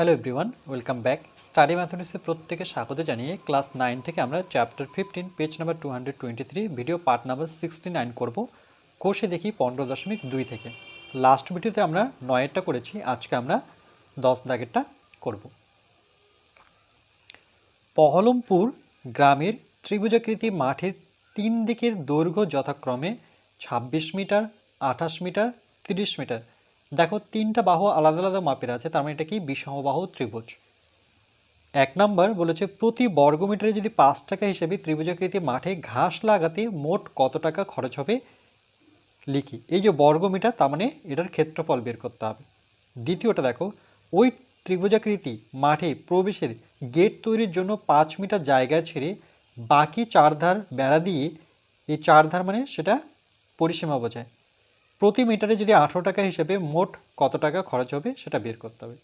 Hello everyone welcome back study ম্যাথমেটিক্সে প্রত্যেকে স্বাগত জানিয়ে ক্লাস নাইন থেকে আমরা chapter fifteen page number two hundred twenty three video part number sixty nine করব কোষে দেখি পনেরো দশমিক দুই থেকে। লাস্ট ভিডিওতে আমরা নয়েরটা করেছি, আজকে আমরা দশ দাগেরটা করব। পহলমপুর গ্রামের ত্রিভুজাকৃতি মাঠের তিন দিকের দৈর্ঘ্য যথাক্রমে ছাব্বিশ মিটার, আঠাশ মিটার, তিরিশ মিটার দেখো, তিনটা বাহু আলাদা আলাদা মাপের আছে, তার মানে এটা কি? বিষমবাহু ত্রিভুজ। এক নম্বর বলেছে, প্রতি বর্গমিটারে যদি পাঁচ টাকা হিসেবে ত্রিভুজাকৃতি মাঠে ঘাস লাগাতে মোট কত টাকা খরচ হবে? লিখি। এই যে বর্গমিটার, তার মানে এটার ক্ষেত্রফল বের করতে হবে। দ্বিতীয়টা দেখো, ওই ত্রিভুজাকৃতি মাঠে প্রবেশের গেট তৈরির জন্য পাঁচ মিটার জায়গা ছেড়ে বাকি চারধার বেড়া দিয়ে, এই চার ধার মানে সেটা পরিসীমা বোঝায়। প্রতি মিটারে যদি আঠেরো টাকা হিসেবে মোট কত টাকা খরচ হবে সেটা বের করতে হবে।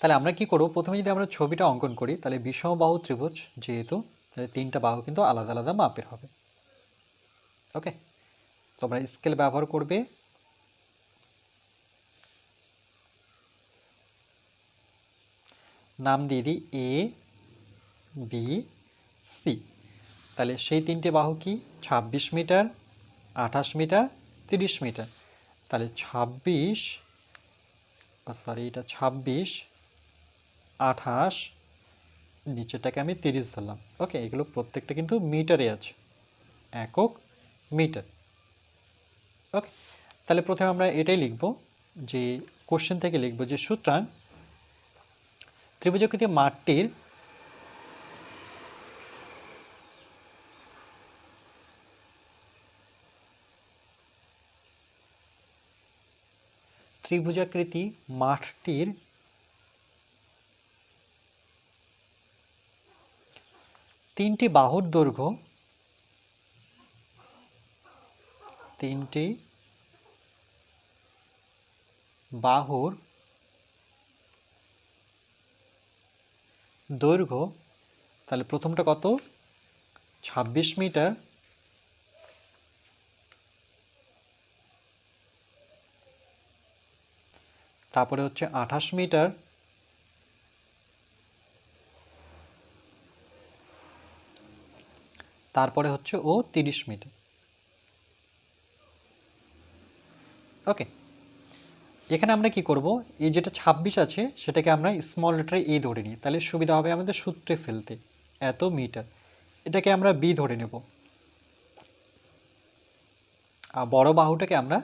তাহলে আমরা কি করব? প্রথমে যদি আমরা ছবিটা অঙ্কন করি, তাহলে বিষমবাহু ত্রিভুজ যেহেতু, তাহলে তিনটা বাহু কিন্তু আলাদা আলাদা মাপের হবে। ওকে? তোমরা স্কেল ব্যবহার করবে। নাম দিয়ে দিই এ বি সি তাহলে সেই তিনটে বাহু কি? ছাব্বিশ মিটার, আঠাশ মিটার, তিরিশ মিটার। তাহলে ছাব্বিশ সরি এটা ছাব্বিশ, আঠাশ নিচেটাকে আমি তিরিশ ধরলাম। ওকে এগুলো প্রত্যেকটা কিন্তু মিটারে আছে। একক মিটার। ওকে তাহলে প্রথমে আমরা এটাই লিখব যে কোশ্চেন থেকে লিখব যে সুতরাং ত্রিভুজাকৃতি মাঠটির ত্রিভুজাকৃতি মাঠটির তিনটি বাহুর দৈর্ঘ্য তিনটি বাহুর দৈর্ঘ্য তাহলে প্রথমটা কত? ছাব্বিশ মিটার। তারপরে হচ্ছে আঠাশ মিটার। তারপরে হচ্ছে ও তিরিশ মিটার। ওকে। এখানে আমরা কি করব? এই যেটা ছাব্বিশ আছে, সেটাকে আমরা স্মল লেটারে এ ধরে নিই। তাহলে সুবিধা হবে আমাদের সূত্রে ফেলতে। এত মিটার। এটাকে আমরা বি ধরে নেব। আর বড় বাহুটাকে আমরা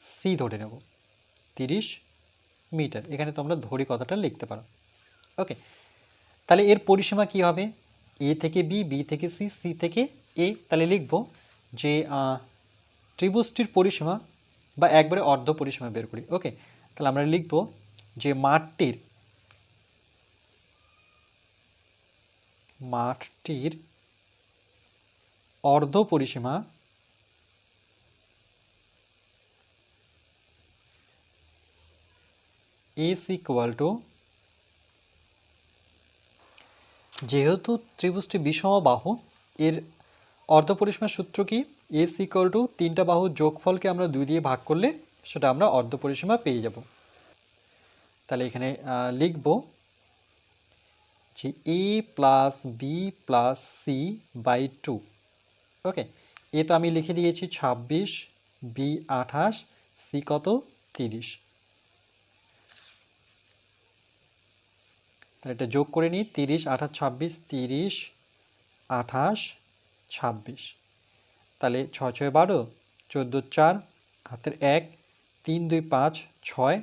সি ধরে নেব। তিরিশ মিটার। এখানে তোমরা ধরি কথাটা লিখতে পারো। ওকে। তাহলে এর পরিসীমা কি হবে? এ থেকে বি বি থেকে সি সি থেকে এ তাহলে লিখব যে ত্রিভুজটির পরিসীমা বা একবারে অর্ধ পরিসীমা বের করি। ওকে। তাহলে আমরা লিখব যে মাঠটির মাঠটির অর্ধ পরিসীমা is equal to যেহেতু ত্রিভুজটি বিষম বাহু, এর অর্ধপরিসীমার সূত্র কি? এস ইকুয়াল টু তিনটা বাহু যোগফলকে আমরা দুই দিয়ে ভাগ করলে সেটা আমরা অর্ধপরিসীমা পেয়ে যাব। তাহলে এখানে লিখব যে A plus B plus C by two okay A তো আমি লিখে দিয়েছি ছাব্বিশ বি আঠাশ সি কত? তিরিশ। তাহলে এটা যোগ করে নিই, তিরিশ, আঠাশ, ছাব্বিশ, তিরিশ, আঠাশ, ছাব্বিশ। তাহলে ছয় ছয়, বারো, চোদ্দ, চার, হাতের এক, তিন, দুই, পাঁচ, ছয়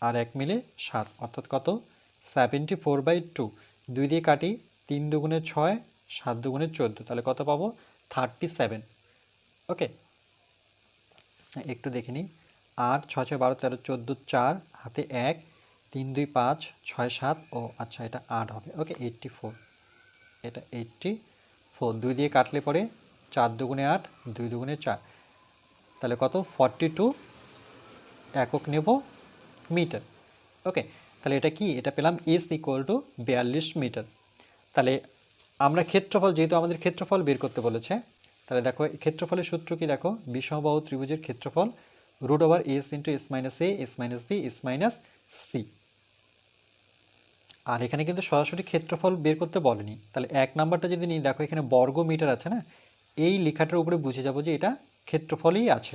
আর এক মিলে সাত, অর্থাৎ কত? Seventy four by two. দুই দিয়ে কাটি, তিন দুগুণে ছয়, সাত দুগুণে চোদ্দ। তাহলে কত পাবো? Thirty seven. ওকে। একটু দেখে নিই। আট, ছয় ছয়, বারো, তেরো, চোদ্দ, চার, হাতে এক তিন, দুই, পাঁচ, ছয়, সাত, ও আচ্ছা এটা আট হবে। ওকে এইটটি ফোর এটা এইটটি ফোর দুই দিয়ে কাটলে পরে চার দুগুণে আট, দুই দুগুণে চার। তাহলে কত? ফর্টি টু একক নেব মিটার। ওকে, তাহলে এটা কি? এটা পেলাম এস ইকুয়াল টু বিয়াল্লিশ মিটার। তাহলে আমরা ক্ষেত্রফল, যেহেতু আমাদের ক্ষেত্রফল বের করতে বলেছে, তাহলে দেখো, ক্ষেত্রফলের সূত্র কি দেখো? বিষমবাহু ত্রিভুজের ক্ষেত্রফল root over s into s minus a s minus b s minus c আর এখানে কিন্তু সরাসরি ক্ষেত্রফল বের করতে বলেনি। তাহলে এক নাম্বারটা যদি নিই, দেখো এখানে বর্গ মিটার আছে না? এই লেখাটার উপরে বুঝে যাব যে এটা ক্ষেত্রফলই আছে।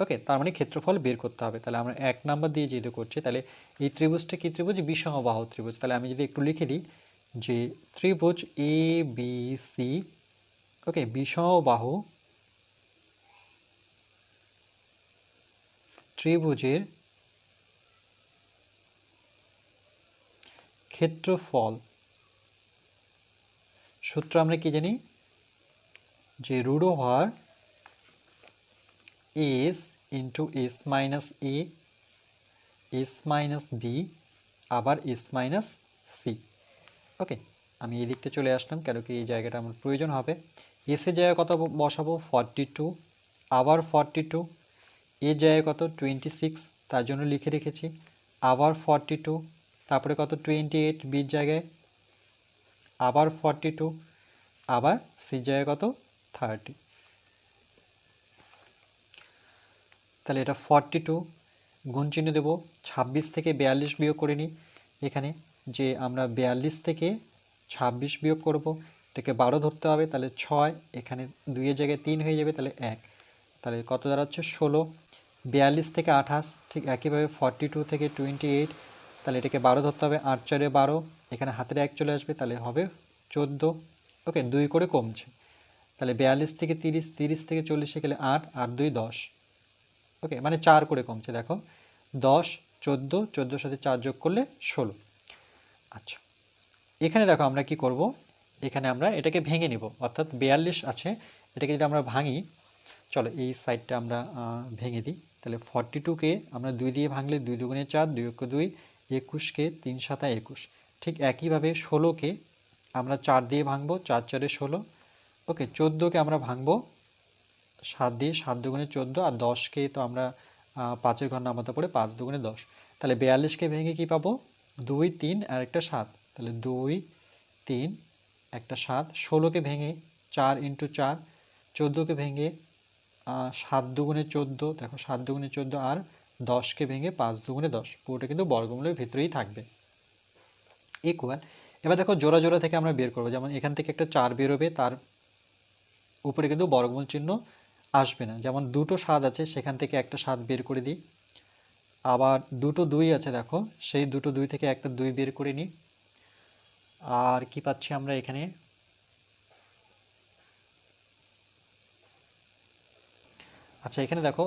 ওকে, তার মানে ক্ষেত্রফল বের করতে হবে। তাহলে আমরা এক নাম্বার দিয়ে যেহেতু করছি, তাহলে এই ত্রিভুজটা কি ত্রিভুজ? বিষমবাহু ত্রিভুজ। তাহলে আমি যদি একটু লিখে দিই যে ত্রিভুজ এ বি সি ওকে বিষমবাহু ত্রিভুজের ক্ষেত্রফল। সূত্র আমরা কি জানি? যে root over s into s minus a, s minus b, আবার এস মাইনাস সি। ওকে, আমি এই দিকটা চলে আসলাম, কেন কি এই জায়গাটা আমার প্রয়োজন হবে। এসের জায়গায় কত বসাবো? ফর্টি টু, আবার ফর্টি টু, এর জায়গায় কত? টোয়েন্টি সিক্স, তার জন্য লিখে রেখেছি। আবার ফর্টি টু তারপরে কত? টোয়েন্টি এইট বির জায়গায়। আবার ফর্টি টু আবার সি জায়গায় কত? থার্টি তাহলে এটা ফর্টি টু গুণ চিহ্ন দেবো। ছাব্বিশ থেকে বিয়াল্লিশ বিয়োগ করে নিই। এখানে যে আমরা বিয়াল্লিশ থেকে ছাব্বিশ বিয়োগ করব, এটাকে বারো ধরতে হবে। তাহলে ছয়, এখানে দুইয়ের জায়গায় তিন হয়ে যাবে, তাহলে এক। তাহলে কত দাঁড়াচ্ছে? ষোলো। বিয়াল্লিশ থেকে আঠাশ, ঠিক একইভাবে ফর্টি টু থেকে টোয়েন্টি এইট তাহলে এটাকে বারো ধরতে হবে। আট চারে বারো, এখানে হাতের এক চলে আসবে, তাহলে হবে চোদ্দ। ওকে, দুই করে কমছে। তাহলে বিয়াল্লিশ থেকে তিরিশ তিরিশ থেকে চল্লিশে গেলে আট আট, দুই, দশ। ওকে মানে চার করে কমছে, দেখো। দশ, চোদ্দ, চোদ্দোর সাথে চার যোগ করলে ষোলো। আচ্ছা এখানে দেখো আমরা কি করব? এখানে আমরা এটাকে ভেঙে নিব, অর্থাৎ বিয়াল্লিশ আছে, এটাকে যদি আমরা ভাঙি, চলো এই সাইডটা আমরা ভেঙে দিই। তাহলে ফর্টি টুকে আমরা দুই দিয়ে ভাঙলে দুই দুগুণে চার, দুই অক্ষ দুই একুশকে তিন সাতা একুশ। ঠিক একইভাবে ষোলোকে আমরা চার দিয়ে ভাঙবো, চার চারে ষোলো। ওকে, চোদ্দোকে আমরা ভাঙবো, সাত দিয়ে সাত দুগুণে চোদ্দ, আর দশকে তো আমরা পাঁচের ঘর নামাতে পড়ে পাঁচ দুগুণে দশ। তাহলে বিয়াল্লিশকে ভেঙে কি পাবো? দুই, তিন, আর একটা সাত। তাহলে দুই, তিন, একটা সাত। ষোলোকে ভেঙে চার ইন্টু চার, চোদ্দোকে ভেঙে সাত দুগুণে চোদ্দ। দেখো, সাত দুগুণে চোদ্দ, আর দশকে ভেঙে পাঁচ দুগুণে দশ। পুরোটা কিন্তু বর্গমূলের ভিতরেই থাকবে। ইকুয়াল এবার দেখো জোড়া জোড়া থেকে আমরা বের করব। যেমন এখান থেকে একটা চার বেরোবে, তার উপরে কিন্তু বর্গমূল চিহ্ন আসবে না। যেমন দুটো স্বাদ আছে, সেখান থেকে একটা স্বাদ বের করে দিই। আবার দুটো দুই আছে, দেখো, সেই দুটো দুই থেকে একটা দুই বের করে নিই। আর কি পাচ্ছি আমরা এখানে? আচ্ছা এখানে দেখো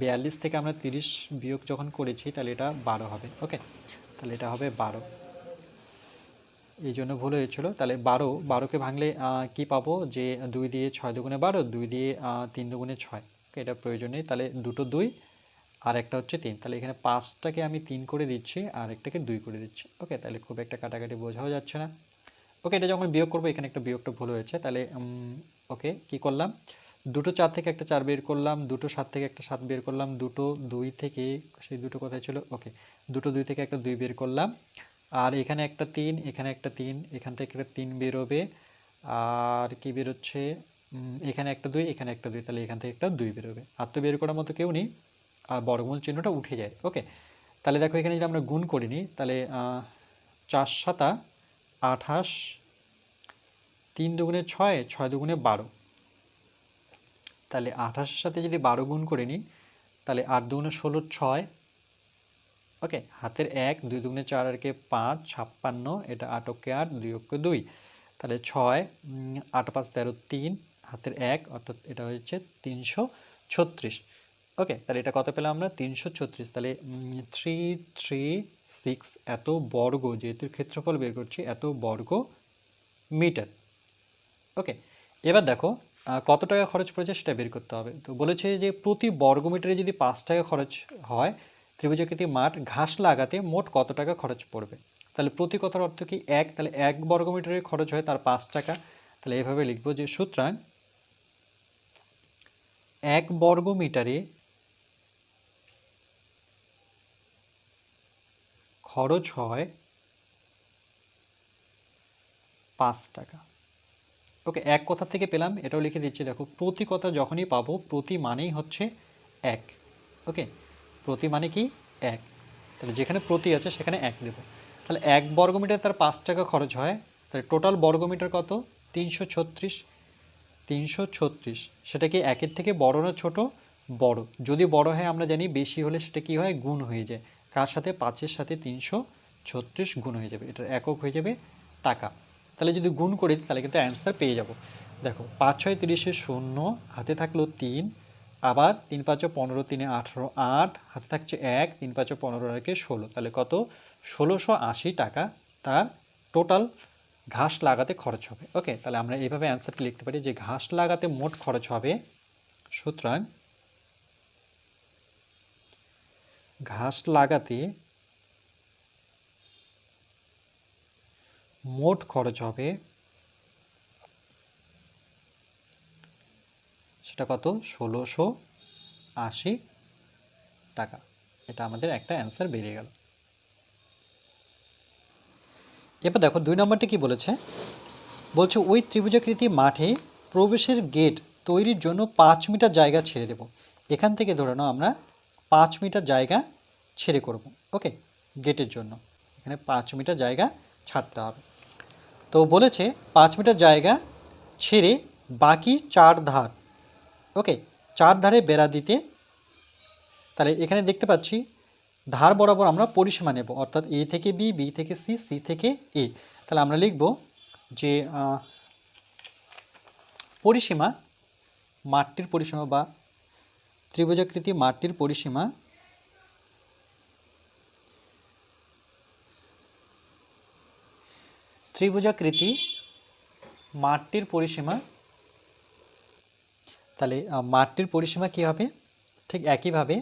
বিয়াল্লিশ থেকে আমরা তিরিশ বিয়োগ যখন করেছি, তাহলে এটা বারো হবে ওকে তাহলে এটা হবে বারো। এই জন্য ভুল হয়েছিল। তাহলে বারো, বারোকে ভাঙলে কি পাবো? যে দুই দিয়ে ছয় দুগুণে বারো, দুই দিয়ে তিন দুগুণে ছয়। ওকে এটা প্রয়োজন নেই। তাহলে দুটো দুই, আর একটা হচ্ছে তিন। তাহলে এখানে পাঁচটাকে আমি তিন করে দিচ্ছি, আর একটাকে দুই করে দিচ্ছি। ওকে তাহলে খুব একটা কাটাকাটি বোঝাও যাচ্ছে না। ওকে এটা যখন বিয়োগ করব, এখানে একটা বিয়োগটা ভুল হয়েছে। তাহলে ওকে কি করলাম? দুটো চার থেকে একটা চার বের করলাম, দুটো সাত থেকে একটা সাত বের করলাম, দুটো দুই থেকে, সেই দুটো কোথায় ছিল? ওকে, দুটো দুই থেকে একটা দুই বের করলাম। আর এখানে একটা তিন, এখানে একটা তিন, এখান থেকে একটা তিন বেরোবে। আর কি বেরোচ্ছে? এখানে একটা দুই, এখানে একটা দুই, তাহলে এখান থেকে একটা দুই বেরোবে। আর তো বের করার মতো কেউ নেই। আর বর্গমূল চিহ্নটা উঠে যায়, ওকে? তাহলে দেখো এখানে যদি আমরা গুণ করি নিই তাহলে চার সাতা, আঠাশ, তিন দুগুণে ছয় ছয় দুগুণে বারো। তাহলে আঠাশের সাথে যদি বারো গুণ করে নিই, তাহলে আট দুগুণে ষোলো ছয়। ওকে, হাতের এক, দুই দুগুণে চার আর কে পাঁচ, ছাপ্পান্ন, এটা আট অক্ষে আট, দুই অক্ষে দুই। তাহলে ছয় আট পাঁচ তেরো তিন, হাতের এক, অর্থাৎ এটা হচ্ছে তিনশো ছত্রিশ। ওকে, তাহলে এটা কত পেলাম আমরা? তিনশো ছত্রিশ। তাহলে থ্রি থ্রি সিক্স এত বর্গ, যেহেতু ক্ষেত্রফল বের করছি, এত বর্গ মিটার। ওকে, এবার দেখো কত টাকা খরচ পড়েছে সেটা বের করতে হবে। তো বলেছে যে প্রতি বর্গমিটারে যদি পাঁচ টাকা খরচ হয় ত্রিভুজাকৃতি মাঠ ঘাস লাগাতে মোট কত টাকা খরচ পড়বে? তাহলে প্রতি কথার অর্থ কি এক? তাহলে এক বর্গমিটারে খরচ হয় তার পাঁচ টাকা। তাহলে এভাবে লিখব যে সুতরাং এক বর্গমিটারে খরচ হয় পাঁচ টাকা। ওকে, এক কথা থেকে পেলাম, এটাও লিখে দিচ্ছি, দেখো, প্রতি কথা যখনই পাবো, প্রতি মানেই হচ্ছে এক, ওকে? প্রতি মানে কি? এক। তাহলে যেখানে প্রতি আছে, সেখানে এক দেব। তাহলে এক বর্গমিটার তার পাঁচ টাকা খরচ হয়, তাহলে টোটাল বর্গমিটার কত? তিনশো ছত্রিশ। তিনশো ছত্রিশ, সেটা কি একের থেকে বড় না ছোট? বড়। যদি বড় হয়, আমরা জানি বেশি হলে সেটা কি হয়? গুণ হয়ে যায়। কার সাথে? পাঁচের সাথে তিনশো ছত্রিশ গুণ হয়ে যাবে। এটার একক হয়ে যাবে টাকা। তাহলে যদি গুণ করে দিই, তাহলে কিন্তু অ্যান্সার পেয়ে যাব। দেখো, পাঁচ, ছয়, তিরিশে শূন্য, হাতে থাকল তিন, আবার তিন, পাঁচো পনেরো, তিনে আঠেরো, আট, হাতে থাকছে এক, তিন, পাঁচো পনেরো, একে ষোলো। তাহলে কত? ষোলোশো আশি টাকা তার টোটাল ঘাস লাগাতে খরচ হবে। ওকে তাহলে আমরা এইভাবে অ্যান্সারটি লিখতে পারি যে ঘাস লাগাতে মোট খরচ হবে, সুতরাং ঘাস লাগাতে মোট খরচ হবে সেটা কত? ষোলোশো আশি টাকা। এটা আমাদের একটা অ্যান্সার বেরিয়ে গেল। এবার দেখো, দুই নম্বরটি কি বলেছে? বলছে, ওই ত্রিভুজাকৃতি মাঠে প্রবেশের গেট তৈরির জন্য পাঁচ মিটার জায়গা ছেড়ে দেব। এখান থেকে ধরে নাও আমরা পাঁচ মিটার জায়গা ছেড়ে করব। ওকে? গেটের জন্য। এখানে পাঁচ মিটার জায়গা ছাড়তে হবে। তো বলেছে পাঁচ মিটার জায়গা ছেড়ে বাকি চার ধার। ওকে, চার ধারে বেড়া দিতে। তাহলে এখানে দেখতে পাচ্ছি ধার বরাবর আমরা পরিসীমা নেব, অর্থাৎ এ থেকে বি বি থেকে সি সি থেকে এ তাহলে আমরা লিখব যে পরিসীমা মাঠটির পরিসীমা বা ত্রিভুজাকৃতি মাঠটির পরিসীমা ত্রিভুজাকৃতি মাঠটির পরিসীমা। তাহলে আহ, মাঠটির পরিসীমা কী হবে? ঠিক একইভাবে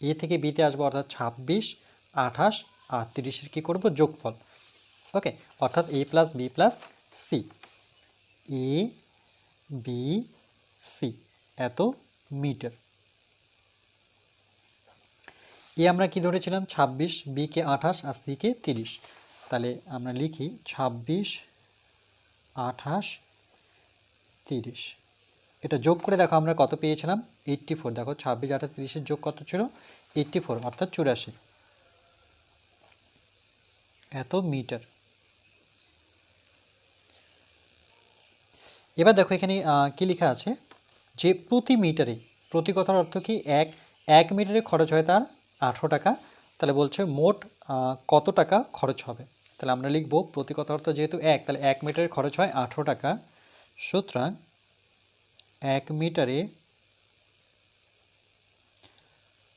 এ থেকে বিতে আসব অর্থাৎ ছাব্বিশ আঠাশ আর তিরিশের কী করব? যোগফল। ওকে অর্থাৎ a plus b plus c. A b c. এত মিটার। এ আমরা কি ধরেছিলাম? ছাব্বিশ বিকে আঠাশ আর সিকে তিরিশ। তাহলে আমরা লিখি ছাব্বিশ, আঠাশ, তিরিশ। এটা যোগ করে দেখো আমরা কত পেয়েছিলাম? এইট্টি ফোর দেখো ছাব্বিশ, আঠাশ, তিরিশের যোগ কত ছিল? এইট্টি ফোর অর্থাৎ চুরাশি। এত মিটার। এবার দেখো এখানে কি লেখা আছে? যে প্রতি মিটারে, প্রতি কথার অর্থ কি? এক এক মিটারে খরচ হয় তার আঠেরো টাকা। তাহলে বলছে মোট কত টাকা খরচ হবে? তাহলে আমরা লিখব প্রতি কথার অর্থ যেহেতু এক, তাহলে এক মিটারে খরচ হয় আঠেরো টাকা। সুতরাং এক মিটারে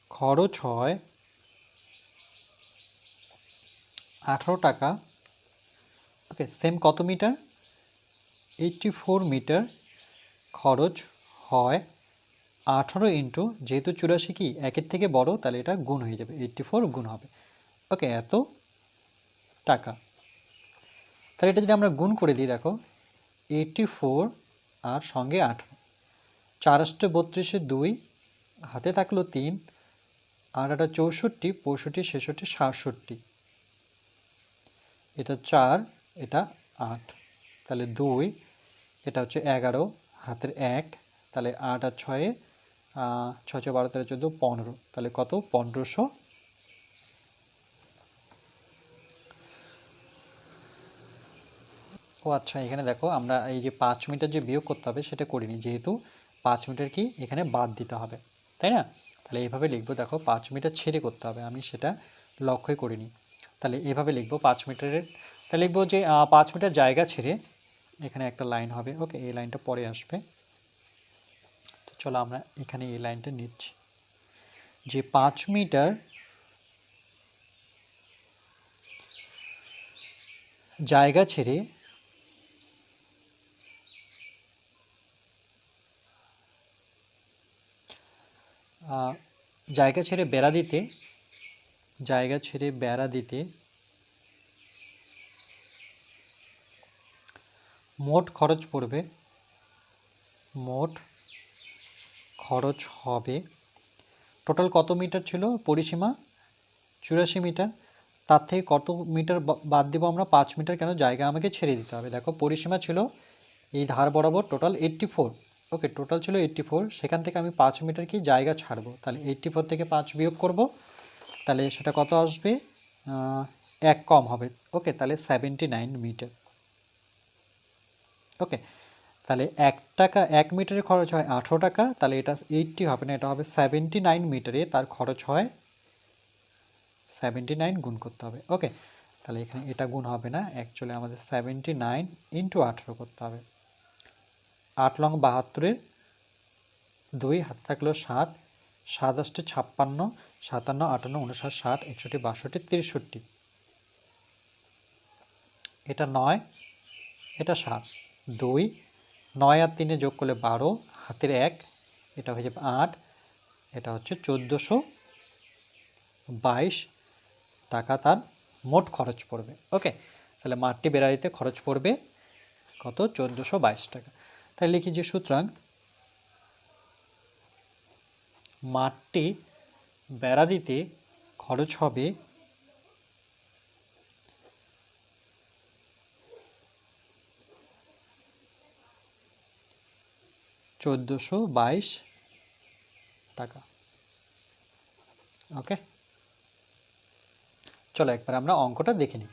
খরচ হয় আঠেরো টাকা। ওকে সেম কত মিটার? এইটটি ফোর মিটার খরচ হয় আঠারো ইন্টু, যেহেতু চুরাশি কি? একের থেকে বড়, তাহলে এটা গুণ হয়ে যাবে এইটটি ফোর গুণ হবে। ওকে, এত টাকা। তাহলে এটা যদি আমরা গুণ করে দিই, দেখো এইটটি ফোর আর সঙ্গে আঠারো চার আষ্টে বত্রিশে দুই, হাতে থাকল তিন আর একটা চৌষট্টি, পঁয়ষট্টি, ছেষট্টি, সাতষট্টি। এটা চার, এটা আট। তাহলে দুই, এটা হচ্ছে এগারো, হাতের এক, তাহলে আট আর ছয়ে, ছয়, বারো, তেরো, চোদ্দ, পনেরো। তাহলে কত? পনেরোশো ও আচ্ছা এখানে দেখো আমরা এই যে পাঁচ মিটার যে বিয়োগ করতে হবে, সেটা করিনি। যেহেতু পাঁচ মিটার কি এখানে বাদ দিতে হবে, তাই না? তাহলে এইভাবে লিখব, দেখো পাঁচ মিটার ছেড়ে করতে হবে, আমি সেটা লক্ষ্যই করিনি। তাহলে এভাবে লিখব পাঁচ মিটারের তাহলে লিখব যে পাঁচ মিটার জায়গা ছেড়ে এখানে একটা লাইন হবে, ওকে, এই লাইনটা পরে আসবে। তো চলো আমরা এখানে এই লাইনটা নিচ্ছি। যে পাঁচ মিটার জায়গা ছেড়ে জায়গা ছেড়ে বেড়া দিতে, জায়গা ছেড়ে বেড়া দিতে মোট খরচ পড়বে, মোট খরচ হবে, টোটাল কত মিটার ছিল পরিসীমা? চুরাশি মিটার। তার থেকে কত মিটার বাদ দেবো আমরা? পাঁচ মিটার কেন? জায়গা আমাকে ছেড়ে দিতে হবে। দেখো, পরিসীমা ছিল এই ধার বরাবর total eighty four okay total ছিল এইট্টি ফোর সেখান থেকে আমি পাঁচ মিটার কি জায়গা ছাড়বো? তাহলে এইট্টি ফোর থেকে পাঁচ বিয়োগ করব। তাহলে সেটা কত আসবে? এক কম হবে। ওকে তাহলে সেভেন্টি নাইন মিটার ওকে তাহলে এক টাকা, এক মিটারে খরচ হয় আঠেরো টাকা। তাহলে এটা এইটটি হবে না, এটা হবে সেভেন্টি নাইন মিটারে তার খরচ হয় সেভেন্টি নাইন গুণ করতে হবে। ওকে তাহলে এখানে এটা গুণ হবে না। অ্যাকচুয়ালি আমাদের সেভেন্টি নাইন ইন্টু আঠেরো করতে হবে। আট লং বাহাত্তরের দুই, হাতে থাকল সাত সাত ছাপ্পান্ন, সাতান্ন, আটান্ন, উনষাট, ষাট, একষট্টি, বাষট্টি তিরিশষট্টি এটা নয়, এটা সাত। দুই, নয় আর তিনে যোগ করলে বারো, হাতের এক, এটা হয়ে যাবে আট, এটা হচ্ছে চোদ্দোশো বাইশ টাকা তার মোট খরচ পড়বে। ওকে, তাহলে মাঠটি বেড়া দিতে খরচ পড়বে কত? চোদ্দোশো বাইশ টাকা। তাই লিখি যে সুতরাং মাঠটি বেড়া দিতে খরচ হবে চোদ্দোশো বাইশ টাকা। ওকে চলো একবার আমরা অঙ্কটা দেখে নিই।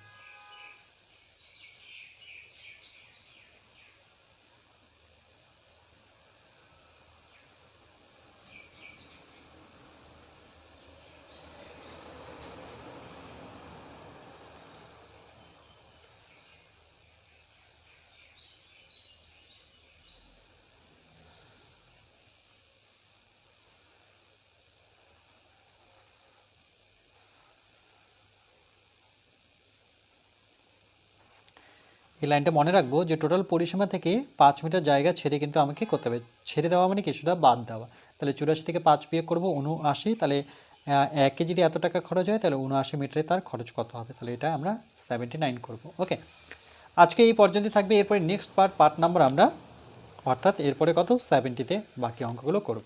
এই লাইনটা মনে রাখব যে টোটাল পরিসীমা থেকে পাঁচ মিটার জায়গা ছেড়ে কিন্তু আমাকে করতে হবে। ছেড়ে দেওয়া মানে কিছুটা বাদ দেওয়া। তাহলে চুরাশি থেকে পাঁচ বিয়োগ করব উনআশি তাহলে একে যদি এত টাকা খরচ হয়, তাহলে উনআশি মিটারে তার খরচ কত হবে? তাহলে এটা আমরা সেভেন্টি নাইন করব। ওকে আজকে এই পর্যন্ত থাকবে। এরপরে নেক্সট পার্ট পার্ট নাম্বার আমরা, অর্থাৎ এরপরে কত? সেভেন্টিতে বাকি অঙ্কগুলো করব।